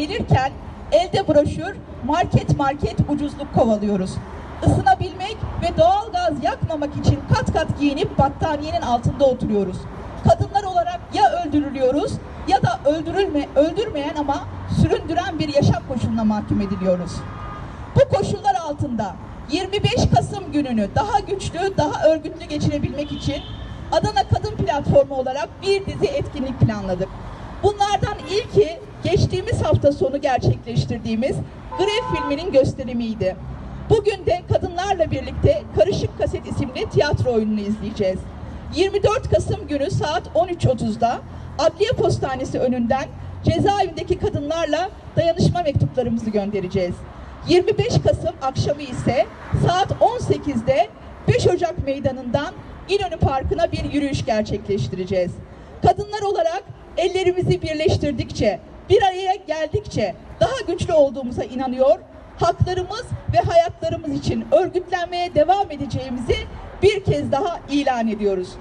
gelirken elde broşür, market market ucuzluk kovalıyoruz. Isınabilmek ve doğal gaz yakmamak için kat kat giyinip battaniyenin altında oturuyoruz. Kadınlar olarak ya öldürülüyoruz ya da öldürülme, öldürmeyen ama süründüren bir yaşam koşuluna mahkum ediliyoruz. Bu koşullar altında 25 Kasım gününü daha güçlü, daha örgütlü geçirebilmek için Adana Kadın Platformu olarak bir dizi etkinlik planladık. Bunlardan ilki geçtiğimiz hafta sonu gerçekleştirdiğimiz Grev filminin gösterimiydi. Bugün de kadınlarla birlikte Karışık Kaset isimli tiyatro oyununu izleyeceğiz. 24 Kasım günü saat 13.30'da Adliye Postanesi önünden cezaevindeki kadınlarla dayanışma mektuplarımızı göndereceğiz. 25 Kasım akşamı ise saat 18'de 5 Ocak Meydanı'ndan İnönü Parkı'na bir yürüyüş gerçekleştireceğiz. Kadınlar olarak ellerimizi birleştirdikçe, bir araya geldikçe daha güçlü olduğumuza inanıyor, haklarımız ve hayatlarımız için örgütlenmeye devam edeceğimizi bir kez daha ilan ediyoruz.